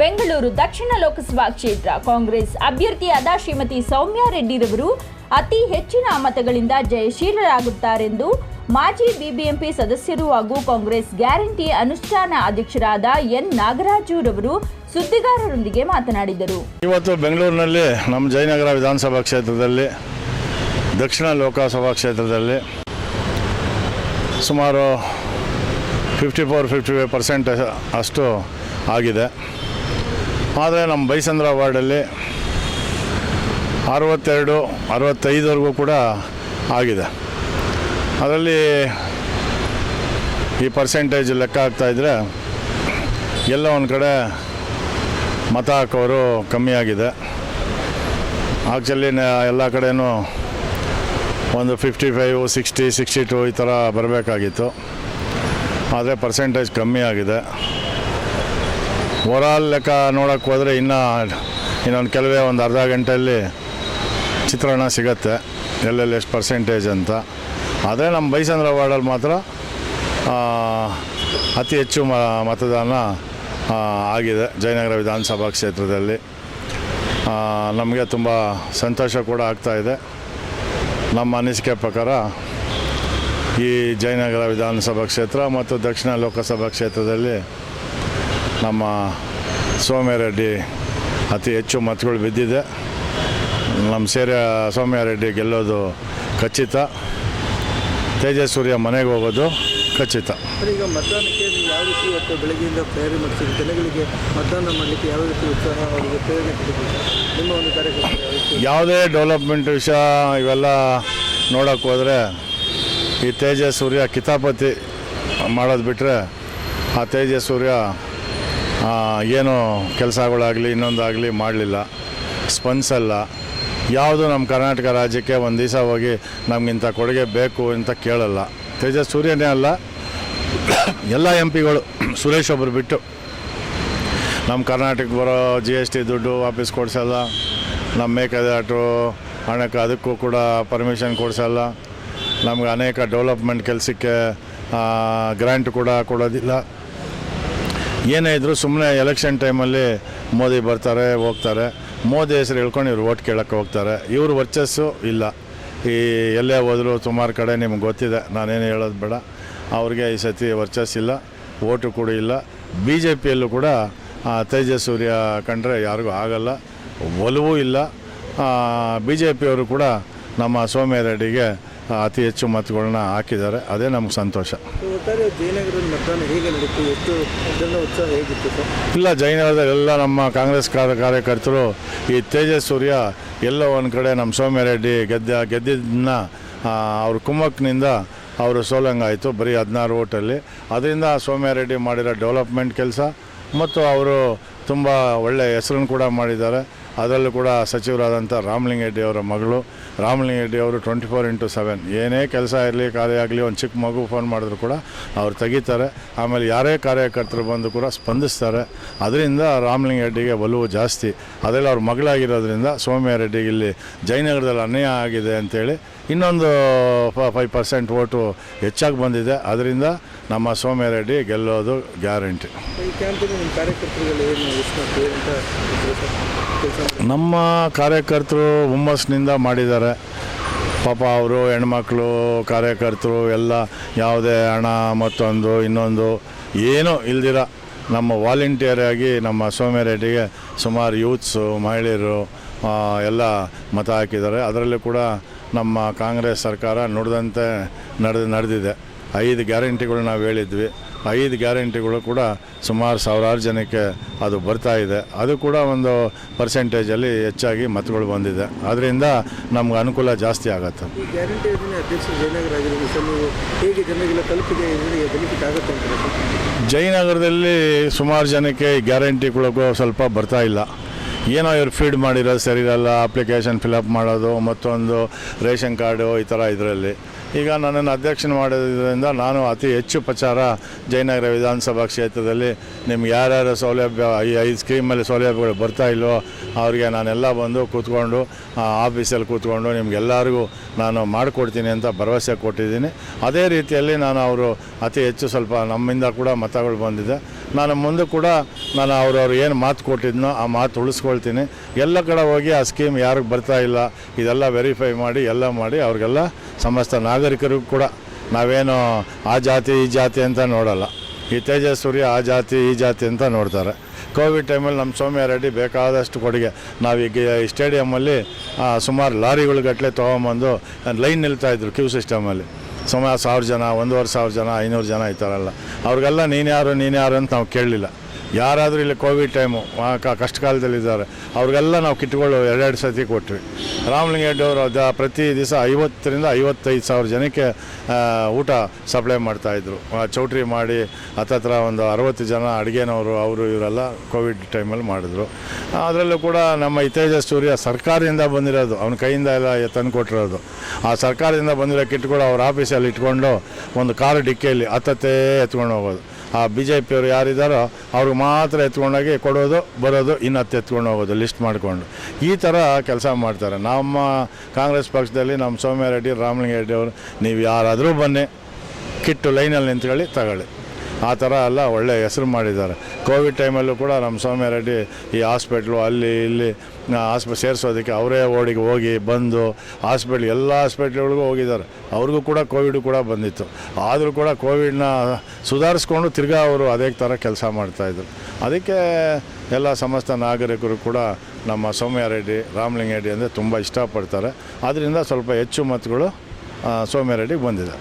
ಬೆಂಗಳೂರು ದಕ್ಷಿಣ ಲೋಕಸಭಾ ಕ್ಷೇತ್ರ. ಕಾಂಗ್ರೆಸ್ ಅಭ್ಯರ್ಥಿಯಾದ ಶ್ರೀಮತಿ ಸೌಮ್ಯಾ ರೆಡ್ಡಿರವರು ಅತಿ ಹೆಚ್ಚಿನ ಮತಗಳಿಂದ ಜಯಶೀಲರಾಗುತ್ತಾರೆಂದು ಮಾಜಿ ಬಿಬಿಎಂಪಿ ಸದಸ್ಯರು ಹಾಗೂ ಕಾಂಗ್ರೆಸ್ ಗ್ಯಾರಂಟಿ ಅನುಷ್ಠಾನ ಅಧ್ಯಕ್ಷರಾದ ಎನ್. ನಾಗರಾಜುರವರು ಸುದ್ದಿಗಾರರೊಂದಿಗೆ ಮಾತನಾಡಿದರು. ಇವತ್ತು ಬೆಂಗಳೂರಿನಲ್ಲಿ ನಮ್ಮ ಜಯನಗರ ವಿಧಾನಸಭಾ ಕ್ಷೇತ್ರದಲ್ಲಿ, ದಕ್ಷಿಣ ಲೋಕಸಭಾ ಕ್ಷೇತ್ರದಲ್ಲಿ ಸುಮಾರು fifty four fifty five percent ಅಷ್ಟು ಆಗಿದೆ. ಆದರೆ ನಮ್ಮ ಬೈಸಂದ್ರ ವಾರ್ಡಲ್ಲಿ ಅರವತ್ತೆರಡು, ಅರವತ್ತೈದವರೆಗೂ ಕೂಡ ಆಗಿದೆ. ಅದರಲ್ಲಿ ಈ ಪರ್ಸೆಂಟೇಜ್ ಲೆಕ್ಕ ಹಾಕ್ತಾಯಿದ್ರೆ ಎಲ್ಲ ಒಂದು ಕಡೆ ಮತ ಹಾಕೋರು ಕಮ್ಮಿ ಆಗಿದೆ. ಆ್ಯಕ್ಚುಲಿ ಎಲ್ಲ ಕಡೆಯೂ ಒಂದು fifty five sixty sixty two ಈ ಥರ ಬರಬೇಕಾಗಿತ್ತು. ಆದರೆ ಪರ್ಸೆಂಟೇಜ್ ಕಮ್ಮಿ ಆಗಿದೆ. ಓವರಾಲ್ ಲೆಕ್ಕ ನೋಡೋಕ್ಕೆ ಹೋದರೆ ಇನ್ನೂ ಇನ್ನೊಂದು ಕೆಲವೇ ಒಂದು ಅರ್ಧ ಗಂಟೆಯಲ್ಲಿ ಚಿತ್ರಣ ಸಿಗತ್ತೆ. ಎಲ್ಲೆಲ್ಲಿ ಎಷ್ಟು ಪರ್ಸೆಂಟೇಜ್ ಅಂತ. ಆದರೆ ನಮ್ಮ ಬೈಸಂದ್ರ ವಾರ್ಡಲ್ಲಿ ಮಾತ್ರ ಅತಿ ಹೆಚ್ಚು ಮತದಾನ ಆಗಿದೆ ಜಯನಗರ ವಿಧಾನಸಭಾ ಕ್ಷೇತ್ರದಲ್ಲಿ. ನಮಗೆ ತುಂಬ ಸಂತೋಷ ಕೂಡ ಆಗ್ತಾ ಇದೆ. ನಮ್ಮ ಅನಿಸಿಕೆ ಪ್ರಕಾರ ಈ ಜಯನಗರ ವಿಧಾನಸಭಾ ಕ್ಷೇತ್ರ ಮತ್ತು ದಕ್ಷಿಣ ಲೋಕಸಭಾ ಕ್ಷೇತ್ರದಲ್ಲಿ ನಮ್ಮ ಸೋಮ್ಯಾರೆಡ್ಡಿ ಅತಿ ಹೆಚ್ಚು ಮತಗಳು ಬಿದ್ದಿದೆ. ನಮ್ಮ ಸೇರಿಯ ಸೋಮ್ಯಾರೆಡ್ಡಿ ಗೆಲ್ಲೋದು ಖಚಿತ. ತೇಜಸ್ ಸೂರ್ಯ ಮನೆಗೆ ಹೋಗೋದು ಖಚಿತ. ಸರ್, ಈಗ ಮತದಾನಕ್ಕೆ ನೀವು ಯಾವ ರೀತಿ ಇವತ್ತು ಬೆಳಗ್ಗೆಯಿಂದ ತಯಾರಿ ಜನಗಳಿಗೆ ಮತದಾನ ಮಾಡಲಿಕ್ಕೆ ಯಾವ ರೀತಿ ಉತ್ಸಾಹ ಅವರಿಗೆ ಪ್ರೇರಣೆ ನಿಮ್ಮ ಒಂದು ಕಾರ್ಯಕ್ರಮ ಯಾವುದೇ ಡೆವಲಪ್ಮೆಂಟ್ ವಿಷಯ ಇವೆಲ್ಲ ನೋಡೋಕ್ಕೆ ಹೋದರೆ ಈ ತೇಜಸ್ ಸೂರ್ಯ ಕಿತಾಪತಿ ಮಾಡೋದು ಬಿಟ್ಟರೆ ಆ ತೇಜಸ್ ಸೂರ್ಯ ಆ, ಏನು ಕೆಲಸಗಳಾಗಲಿ, ಇನ್ನೊಂದಾಗಲಿ ಮಾಡಲಿಲ್ಲ. ಸ್ಪಂದಿಸಲ್ಲ. ಯಾವುದು ನಮ್ಮ ಕರ್ನಾಟಕ ರಾಜ್ಯಕ್ಕೆ ಒಂದು ದಿವಸ ಹೋಗಿ ನಮಗಿಂತ ಕೊಡುಗೆ ಬೇಕು ಅಂತ ಕೇಳಲ್ಲ. ತೇಜಸ್ ಸೂರ್ಯನೇ ಅಲ್ಲ, ಎಲ್ಲ ಎಂ ಪಿಗಳು, ಸುರೇಶ್ ಒಬ್ಬರು ಬಿಟ್ಟು. ನಮ್ಮ ಕರ್ನಾಟಕಕ್ಕೆ ಬರೋ ಜಿ ಎಸ್ ಟಿ ದುಡ್ಡು ವಾಪಸ್ ಕೊಡಿಸಲ್ಲ. ನಮ್ಮ ಮೇಕೆದಾಟು, ಹಣಕ್ಕೆ ಅದಕ್ಕೂ ಕೂಡ ಪರ್ಮಿಷನ್ ಕೊಡಿಸಲ್ಲ. ನಮ್ಗೆ ಅನೇಕ ಡೆವಲಪ್ಮೆಂಟ್ ಕೆಲಸಕ್ಕೆ ಗ್ರ್ಯಾಂಟ್ ಕೂಡ ಕೊಡೋದಿಲ್ಲ. ಏನೇ ಇದ್ದರೂ ಸುಮ್ಮನೆ ಎಲೆಕ್ಷನ್ ಟೈಮಲ್ಲಿ ಮೋದಿ ಬರ್ತಾರೆ ಹೋಗ್ತಾರೆ. ಮೋದಿ ಹೆಸರು ಹೇಳ್ಕೊಂಡು ಇವ್ರು ಓಟ್ ಕೇಳೋಕ್ಕೆ ಹೋಗ್ತಾರೆ. ಇವ್ರ ವರ್ಚಸ್ಸು ಇಲ್ಲ. ಈ ಎಲ್ಲೇ ಹೋದರೂ ಸುಮಾರು ಕಡೆ ನಿಮ್ಗೆ ಗೊತ್ತಿದೆ ನಾನೇನು ಹೇಳೋದು ಬೇಡ. ಅವ್ರಿಗೆ ಈ ಸತಿ ವರ್ಚಸ್ಸಿಲ್ಲ ಓಟು ಕೂಡ ಇಲ್ಲ. ಬಿ ಜೆ ಪಿಯಲ್ಲೂ ಕೂಡ ಆ, ತೇಜಸ್ ಕಂಡ್ರೆ ಯಾರಿಗೂ ಆಗಲ್ಲ. ಒಲವೂ ಇಲ್ಲ. ಬಿ ಜೆ ಪಿಯವರು ಕೂಡ ನಮ್ಮ ಸೋಮ್ಯ ರೆಡ್ಡಿಗೆ ಅತಿ ಹೆಚ್ಚು ಮತಗಳನ್ನ ಹಾಕಿದ್ದಾರೆ. ಅದೇ ನಮ್ಗೆ ಸಂತೋಷ. ಸೊ, ಒಟ್ಟಾರೆ ಜಯನಗರದ ಮತದಾನ ಹೇಗೆ ನಡೀತು? ಎಷ್ಟು ಜನರ ಉತ್ಸಾಹ ಹೇಗಿತ್ತು ಸರ್? ಇಲ್ಲ ಜಯನಗರದಲ್ಲಿ ಎಲ್ಲ ನಮ್ಮ ಕಾಂಗ್ರೆಸ್ ಕಾರ್ಯ ಕಾರ್ಯಕರ್ತರು ಈ ತೇಜಸ್ ಸೂರ್ಯ ಎಲ್ಲೋ ಒಂದು ಕಡೆ ನಮ್ಮ ಸೋಮ್ಯರೆಡ್ಡಿ ಗೆದ್ದ ಗೆದ್ದಿದ್ದನ್ನ ಅವ್ರ ಕುಮ್ಮಕ್ನಿಂದ ಅವರು ಸೋಲಂಗಾಯಿತು ಬರೀ ಹದಿನಾರು ಓಟಲ್ಲಿ. ಅದರಿಂದ ಸೋಮ್ಯಾರೆಡ್ಡಿ ಮಾಡಿರೋ ಡೆವಲಪ್ಮೆಂಟ್ ಕೆಲಸ ಮತ್ತು ಅವರು ತುಂಬ ಒಳ್ಳೆಯ ಹೆಸರನ್ನು ಕೂಡ ಮಾಡಿದ್ದಾರೆ. ಅದರಲ್ಲೂ ಕೂಡ ಸಚಿವರಾದಂಥ ರಾಮಲಿಂಗೆಡ್ಡಿ ಅವರ ಮಗಳು ರಾಮಲಿಂಗೆಡ್ಡಿ ಅವರು ಟ್ವೆಂಟಿ ಫೋರ್ ಇಂಟು ಸೆವೆನ್ ಏನೇ ಕೆಲಸ ಇರಲಿ ಕಾರ್ಯ ಆಗಲಿ ಒಂದು ಚಿಕ್ಕ ಮಗು ಫೋನ್ ಮಾಡಿದ್ರು ಕೂಡ ಅವ್ರು ತೆಗಿತಾರೆ. ಆಮೇಲೆ ಯಾರೇ ಕಾರ್ಯಕರ್ತರು ಬಂದು ಕೂಡ ಸ್ಪಂದಿಸ್ತಾರೆ. ಅದರಿಂದ ರಾಮಲಿಂಗೆಡ್ಡಿಗೆ ಒಲವು ಜಾಸ್ತಿ. ಅದರಲ್ಲಿ ಅವ್ರ ಮಗಳಾಗಿರೋದ್ರಿಂದ ಸೌಮ್ಯ ರೆಡ್ಡಿಗೆ ಇಲ್ಲಿ ಜಯನಗರದಲ್ಲಿ ಅನ್ಯಾಯ ಆಗಿದೆ ಅಂತೇಳಿ ಇನ್ನೊಂದು ಫೈವ್ ಪರ್ಸೆಂಟ್ ಓಟು ಹೆಚ್ಚಾಗಿ ಬಂದಿದೆ. ಅದರಿಂದ ನಮ್ಮ ಸೌಮ್ಯ ರೆಡ್ಡಿ ಗೆಲ್ಲೋದು ಗ್ಯಾರಂಟಿ. ನಮ್ಮ ಕಾರ್ಯಕರ್ತರು ಹುಮ್ಮಸ್ನಿಂದ ಮಾಡಿದ್ದಾರೆ. ಪಾಪ ಅವರು ಹೆಣ್ಮಕ್ಳು, ಕಾರ್ಯಕರ್ತರು ಎಲ್ಲ ಯಾವುದೇ ಹಣ, ಮತ್ತೊಂದು, ಇನ್ನೊಂದು ಏನೂ ಇಲ್ದಿರ ನಮ್ಮ ವಾಲಂಟಿಯರಾಗಿ ನಮ್ಮ ಸೌಮ್ಯ ರೆಡ್ಡಿಗೆ ಸುಮಾರು ಯೂತ್ಸು ಮಹಿಳೆಯರು ಎಲ್ಲ ಮತ ಹಾಕಿದ್ದಾರೆ. ಅದರಲ್ಲೂ ಕೂಡ ನಮ್ಮ ಕಾಂಗ್ರೆಸ್ ಸರ್ಕಾರ ನುಡಿದಂತೆ ನಡೆದು, ನಡೆದಿದೆ. ಐದು ಗ್ಯಾರಂಟಿಗಳು ನಾವು ಹೇಳಿದ್ವಿ. ಐದು ಗ್ಯಾರಂಟಿಗಳು ಕೂಡ ಸುಮಾರು ಸಾವಿರಾರು ಜನಕ್ಕೆ ಅದು ಬರ್ತಾ ಇದೆ. ಅದು ಕೂಡ ಒಂದು ಪರ್ಸೆಂಟೇಜಲ್ಲಿ ಹೆಚ್ಚಾಗಿ ಮತಗಳು ಬಂದಿದೆ. ಅದರಿಂದ ನಮ್ಗೆ ಅನುಕೂಲ ಜಾಸ್ತಿ ಆಗತ್ತೆ. ಜಯನಗರದಲ್ಲಿ ಸುಮಾರು ಜನಕ್ಕೆ ಗ್ಯಾರಂಟಿಗಳಿಗೂ ಸ್ವಲ್ಪ ಬರ್ತಾ ಇಲ್ಲ. ಏನೋ ಇವ್ರು ಫೀಡ್ ಮಾಡಿರೋದು ಸರಿ ಇರಲ್ಲ ಅಪ್ಲಿಕೇಶನ್ ಫಿಲಪ್ ಮಾಡೋದು, ಮತ್ತೊಂದು ರೇಷನ್ ಕಾರ್ಡು ಈ ಥರ ಇದರಲ್ಲಿ. ಈಗ ನನ್ನನ್ನು ಅಧ್ಯಕ್ಷನ ಮಾಡೋದ್ರಿಂದ ನಾನು ಅತಿ ಹೆಚ್ಚು ಪ್ರಚಾರ ಜಯನಗರ ವಿಧಾನಸಭಾ ಕ್ಷೇತ್ರದಲ್ಲಿ ನಿಮ್ಗೆ ಯಾರ್ಯಾರ ಸೌಲಭ್ಯ, ಈ ಐದು ಸ್ಕೀಮಲ್ಲಿ ಸೌಲಭ್ಯಗಳು ಬರ್ತಾ ಇಲ್ವೋ ಅವ್ರಿಗೆ ನಾನೆಲ್ಲ ಬಂದು ಕೂತ್ಕೊಂಡು ಆಫೀಸಲ್ಲಿ ಕೂತ್ಕೊಂಡು ನಿಮ್ಗೆಲ್ಲರಿಗೂ ನಾನು ಮಾಡಿಕೊಡ್ತೀನಿ ಅಂತ ಭರವಸೆ ಕೊಟ್ಟಿದ್ದೀನಿ. ಅದೇ ರೀತಿಯಲ್ಲಿ ನಾನು ಅವರು ಅತಿ ಹೆಚ್ಚು ಸ್ವಲ್ಪ ನಮ್ಮಿಂದ ಕೂಡ ಮತಗಳು ಬಂದಿದೆ. ನಾನು ಮುಂದೆ ಕೂಡ ನಾನು ಅವ್ರವ್ರು ಏನು ಮಾತು ಕೊಟ್ಟಿದ್ನೋ ಆ ಮಾತು ಉಳಿಸ್ಕೊಳ್ತೀನಿ. ಎಲ್ಲ ಕಡೆ ಹೋಗಿ ಆ ಸ್ಕೀಮ್ ಯಾರಿಗೆ ಬರ್ತಾ ಇಲ್ಲ. ಇದೆಲ್ಲ ವೆರಿಫೈ ಮಾಡಿ, ಎಲ್ಲ ಮಾಡಿ ಅವ್ರಿಗೆಲ್ಲ ಸಮಸ್ತ ನಾಗರಿಕರಿಗೂ ಕೂಡ ನಾವೇನು ಆ ಜಾತಿ, ಈ ಜಾತಿ ಅಂತ ನೋಡಲ್ಲ. ಈ ತೇಜಸ್ವರಿ ಆ ಜಾತಿ, ಈ ಜಾತಿ ಅಂತ ನೋಡ್ತಾರೆ. ಕೋವಿಡ್ ಟೈಮಲ್ಲಿ ನಮ್ಮ ಸೌಮ್ಯ ರೆಡ್ಡಿ ಬೇಕಾದಷ್ಟು ಕೊಡುಗೆ. ನಾವೀಗ ಈ ಸ್ಟೇಡಿಯಮಲ್ಲಿ ಸುಮಾರು ಲಾರಿಗಳು ಗಟ್ಟಲೆ ತೊಗೊಂಬಂದು ಲೈನ್ ನಿಲ್ತಾಯಿದ್ರು ಕ್ಯೂ ಸಿಸ್ಟಮಲ್ಲಿ ಸುಮಾರು ಸಾವಿರ ಜನ ಒಂದೂವರೆ ಸಾವಿರ ಜನ, ಐನೂರು ಜನ ಇರ್ತಾರಲ್ಲ ಅವ್ರಿಗೆಲ್ಲ ನೀನು ಯಾರು ನೀನು ಯಾರು ಅಂತ ನಾವು ಕೇಳಲಿಲ್ಲ. ಯಾರಾದರೂ ಇಲ್ಲಿ ಕೋವಿಡ್ ಟೈಮು ಕಷ್ಟ ಕಾಲದಲ್ಲಿದ್ದಾರೆ ಅವ್ರಿಗೆಲ್ಲ ನಾವು ಕಿಟ್ಗಳು ಎರಡೆರಡು ಸತಿ ಕೊಟ್ವಿ. ರಾಮಲಿಂಗೇಡ್ಡಿ ಅವರು ದ ಪ್ರತಿ ದಿವಸ ಐವತ್ತರಿಂದ ಐವತ್ತೈದು ಸಾವಿರ ಜನಕ್ಕೆ ಊಟ ಸಪ್ಲೈ ಮಾಡ್ತಾಯಿದ್ರು ಚೌಟ್ರಿ ಮಾಡಿ, ಹತ್ತತ್ರ ಒಂದು ಅರವತ್ತು ಜನ ಅಡುಗೆನವರು, ಅವರು, ಇವರೆಲ್ಲ ಕೋವಿಡ್ ಟೈಮಲ್ಲಿ ಮಾಡಿದ್ರು. ಅದರಲ್ಲೂ ಕೂಡ ನಮ್ಮ ಹಿತೇಜ ಸೂರ್ಯ ಸರ್ಕಾರದಿಂದ ಬಂದಿರೋದು. ಅವನ ಕೈಯಿಂದ ಎಲ್ಲ ತಂದು ಕೊಟ್ಟಿರೋದು. ಆ ಸರ್ಕಾರದಿಂದ ಬಂದಿರೋ ಕಿಟ್ಗಳು ಅವ್ರ ಆಫೀಸಲ್ಲಿ ಇಟ್ಕೊಂಡು ಒಂದು ಕಾರು ಡಿಕ್ಕಿಯಲ್ಲಿ ಹತ್ತತ್ತೇ ಎತ್ಕೊಂಡು ಹೋಗೋದು. ಆ ಬಿ ಜೆ ಪಿಯವರು ಯಾರಿದ್ದಾರೋ ಅವ್ರಿಗೆ ಮಾತ್ರ ಎತ್ಕೊಂಡೋಗಿ ಕೊಡೋದು, ಬರೋದು ಇನ್ನು ಹತ್ತು ಎತ್ಕೊಂಡು ಹೋಗೋದು ಲಿಸ್ಟ್ ಮಾಡಿಕೊಂಡು. ಈ ಥರ ಕೆಲಸ ಮಾಡ್ತಾರೆ. ನಮ್ಮ ಕಾಂಗ್ರೆಸ್ ಪಕ್ಷದಲ್ಲಿ ನಮ್ಮ ಸೌಮ್ಯ ರೆಡ್ಡಿ ರಾಮಲಿಂಗ ರೆಡ್ಡಿ ಅವರು, ನೀವು ಯಾರಾದರೂ ಬನ್ನಿ, ಕಿಟ್ಟು ಲೈನಲ್ಲಿ ನಿಂತ್ಕೊಳ್ಳಿ, ತಗೊಳ್ಳಿ. ಆ ಥರ ಎಲ್ಲ ಒಳ್ಳೆ ಹೆಸರು ಮಾಡಿದ್ದಾರೆ. ಕೋವಿಡ್ ಟೈಮಲ್ಲೂ ಕೂಡ ನಮ್ಮ ಸೌಮ್ಯ ರೆಡ್ಡಿ ಈ ಹಾಸ್ಪಿಟ್ಲು ಅಲ್ಲಿ ಇಲ್ಲಿ ಹಾಸ್ಪಿ, ಸೇರಿಸೋದಕ್ಕೆ ಅವರೇ ಓಡಿಗೆ ಹೋಗಿ ಬಂದು ಹಾಸ್ಪಿಟ್ಲ್ ಎಲ್ಲ ಹಾಸ್ಪಿಟ್ಲ್ಗಳಿಗೂ ಹೋಗಿದ್ದಾರೆ. ಅವ್ರಿಗೂ ಕೂಡ ಕೋವಿಡ್ ಕೂಡ ಬಂದಿತ್ತು. ಆದರೂ ಕೂಡ ಕೋವಿಡ್ನ ಸುಧಾರಿಸ್ಕೊಂಡು ತಿರ್ಗಾ ಅವರು ಅದೇ ಥರ ಕೆಲಸ ಮಾಡ್ತಾಯಿದ್ರು ಅದಕ್ಕೆ ಎಲ್ಲ ಸಮಸ್ತ ನಾಗರಿಕರು ಕೂಡ ನಮ್ಮ ಸೌಮ್ಯ ರೆಡ್ಡಿ ರಾಮಲಿಂಗ ರೆಡ್ಡಿ ಅಂದರೆ ತುಂಬ ಇಷ್ಟಪಡ್ತಾರೆ. ಆದ್ದರಿಂದ ಸ್ವಲ್ಪ ಹೆಚ್ಚು ಮತಗಳು ಸೌಮ್ಯ ರೆಡ್ಡಿಗೆ ಬಂದಿದೆ.